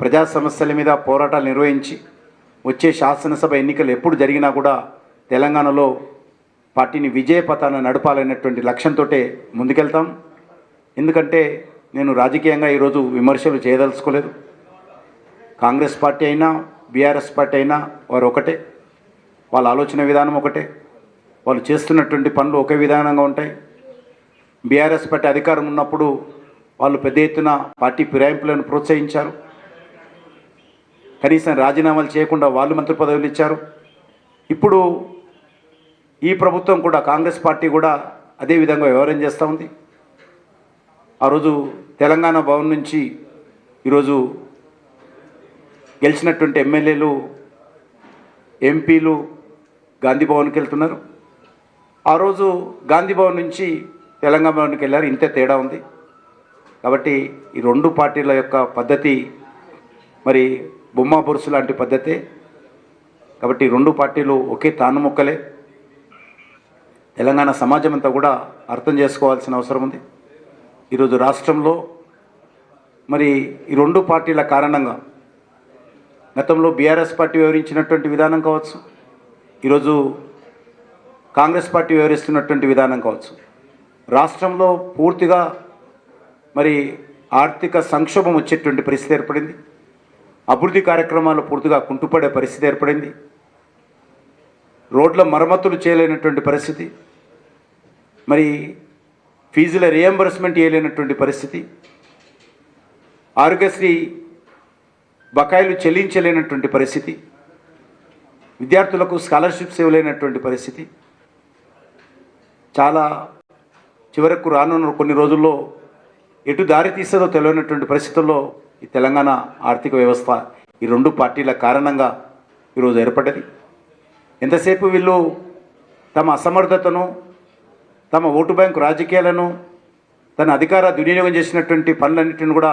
ప్రజా సమస్యల మీద పోరాటాలు నిర్వహించి వచ్చే శాసనసభ ఎన్నికలు ఎప్పుడు జరిగినా కూడా తెలంగాణలో పార్టీని విజయపథాన్ని నడపాలనేటువంటి లక్ష్యంతో ముందుకెళ్తాం. ఎందుకంటే నేను రాజకీయంగా ఈరోజు విమర్శలు చేయదలుచుకోలేదు. కాంగ్రెస్ పార్టీ అయినా బీఆర్ఎస్ పార్టీ అయినా వారు ఒకటే. వాళ్ళ ఆలోచన విధానం ఒకటే. వాళ్ళు చేస్తున్నటువంటి పనులు ఒకే విధానంగా ఉంటాయి. బీఆర్ఎస్ పార్టీ అధికారం ఉన్నప్పుడు వాళ్ళు పెద్ద ఎత్తున పార్టీ ఫిరాయింపులను ప్రోత్సహించారు. కనీసం రాజీనామాలు చేయకుండా వాళ్ళు మంత్రి పదవులు ఇచ్చారు. ఇప్పుడు ఈ ప్రభుత్వం కూడా కాంగ్రెస్ పార్టీ కూడా అదే విధంగా వ్యవహారం చేస్తూ ఉంది. ఆ రోజు తెలంగాణ భవన్ నుంచి ఈరోజు గెలిచినటువంటి ఎమ్మెల్యేలు ఎంపీలు గాంధీ భవన్కి వెళ్తున్నారు. ఆ రోజు గాంధీ భవన్ నుంచి తెలంగాణ భవన్కి వెళ్ళారు. ఇంతే తేడా ఉంది. కాబట్టి ఈ రెండు పార్టీల యొక్క పద్ధతి మరి బొమ్మ బొరుసు లాంటి పద్ధతే. కాబట్టి రెండు పార్టీలు ఒకే తాను మొక్కలే. తెలంగాణ సమాజం అంతా కూడా అర్థం చేసుకోవాల్సిన అవసరం ఉంది. ఈరోజు రాష్ట్రంలో మరి ఈ రెండు పార్టీల కారణంగా గతంలో బీఆర్ఎస్ పార్టీ వివరించినటువంటి విధానం కావచ్చు ఈరోజు కాంగ్రెస్ పార్టీ వివరిస్తున్నటువంటి విధానం కావచ్చు. రాష్ట్రంలో పూర్తిగా మరి ఆర్థిక సంక్షోభం వచ్చేటువంటి పరిస్థితి ఏర్పడింది. అభివృద్ధి కార్యక్రమాలు పూర్తిగా కుంటుపడే పరిస్థితి ఏర్పడింది. రోడ్ల మరమ్మతులు చేయలేనటువంటి పరిస్థితి. మరి ఫీజుల రియంబర్స్మెంట్ చేయలేనటువంటి పరిస్థితి. ఆరోగ్యశ్రీ బకాయిలు చెల్లించలేనటువంటి పరిస్థితి. విద్యార్థులకు స్కాలర్షిప్స్ ఇవ్వలేనటువంటి పరిస్థితి. చాలా చివరకు రానున్న కొన్ని రోజుల్లో ఎటు దారి తీస్తుందో తెలియనటువంటి పరిస్థితుల్లో ఈ తెలంగాణ ఆర్థిక వ్యవస్థ ఈ రెండు పార్టీల కారణంగా ఈరోజు ఏర్పడ్డది. ఎంతసేపు వీళ్ళు తమ అసమర్థతను తమ ఓటు బ్యాంకు రాజకీయాలను తన అధికార దుర్వినియోగం చేసినటువంటి పనులన్నింటిని కూడా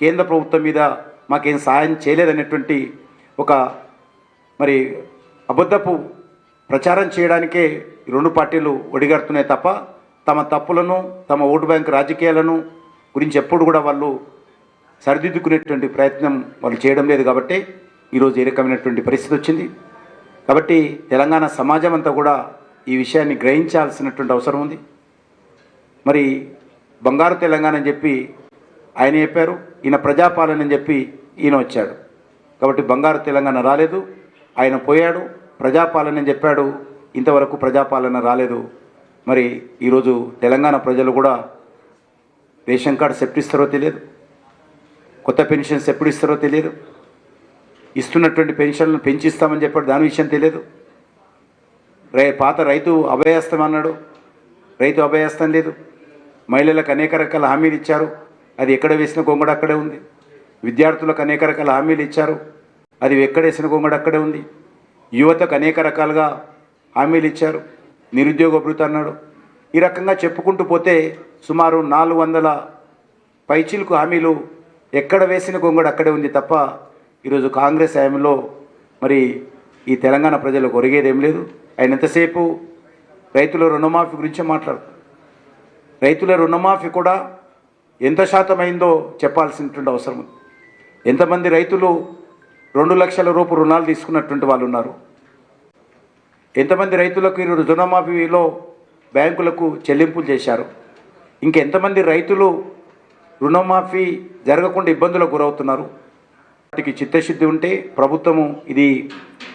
కేంద్ర ప్రభుత్వం మీద మాకేం సహాయం చేయలేదనేటువంటి ఒక మరి అబద్ధపు ప్రచారం చేయడానికే ఈ రెండు పార్టీలు ఒడిగడుతున్నాయి తప్ప తమ తప్పులను తమ ఓటు బ్యాంకు రాజకీయాలను గురించి ఎప్పుడు కూడా వాళ్ళు సరిదిద్దుకునేటువంటి ప్రయత్నం వాళ్ళు చేయడం లేదు కాబట్టి ఈరోజు ఏ రకమైనటువంటి పరిస్థితి వచ్చింది. కాబట్టి తెలంగాణ సమాజం అంతా కూడా ఈ విషయాన్ని గ్రహించాల్సినటువంటి అవసరం ఉంది. మరి బంగారు తెలంగాణ అని చెప్పి ఆయన చెప్పారు ఈయన ప్రజాపాలన అని చెప్పి ఈయన వచ్చాడు. కాబట్టి బంగారు తెలంగాణ రాలేదు ఆయన పోయాడు ప్రజాపాలన అని చెప్పాడు ఇంతవరకు ప్రజాపాలన రాలేదు. మరి ఈరోజు తెలంగాణ ప్రజలు కూడా రేషన్ కార్డు సెప్టిస్తారో తెలియదు. కొత్త పెన్షన్స్ ఎప్పుడు ఇస్తారో తెలియదు. ఇస్తున్నటువంటి పెన్షన్లను పెంచిస్తామని చెప్పాడు. దాని విషయం తెలియదు. రై పాత రైతు అభయస్తం అన్నాడు. రైతు అభయస్తం లేదు. మహిళలకు అనేక రకాల హామీలు ఇచ్చారు. అది ఎక్కడ వేసిన గొంగడు అక్కడే ఉంది. విద్యార్థులకు అనేక రకాల హామీలు ఇచ్చారు. అది ఎక్కడ వేసిన గొంగడు అక్కడే ఉంది. యువతకు అనేక రకాలుగా హామీలు ఇచ్చారు. నిరుద్యోగ అభివృద్ధి అన్నాడు. ఈ రకంగా చెప్పుకుంటూ పోతే సుమారు నాలుగు వందల పైచిలకు హామీలు ఎక్కడ వేసిన గొంగడు అక్కడే ఉంది తప్ప ఈరోజు కాంగ్రెస్ హయాంలో మరి ఈ తెలంగాణ ప్రజలకు ఒరిగేది లేదు. ఆయన ఎంతసేపు రైతుల రుణమాఫీ గురించే మాట్లాడు. రైతుల రుణమాఫీ కూడా ఎంత శాతం అయిందో చెప్పాల్సినటువంటి అవసరం ఉంది. ఎంతమంది రైతులు రెండు లక్షల రూపు రుణాలు తీసుకున్నటువంటి వాళ్ళు ఉన్నారు. ఎంతమంది రైతులకు ఈరోజు రుణమాఫీలో బ్యాంకులకు చెల్లింపులు చేశారు. ఇంకెంతమంది రైతులు రుణమాఫీ జరగకుండా ఇబ్బందులకు గురవుతున్నారు. వాటికి చిత్తశుద్ధి ఉంటే ప్రభుత్వము ఇది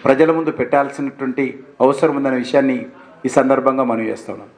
ప్రజల ముందు పెట్టాల్సినటువంటి అవసరం ఉందనే విషయాన్ని ఈ సందర్భంగా మనం చేస్తున్నాం.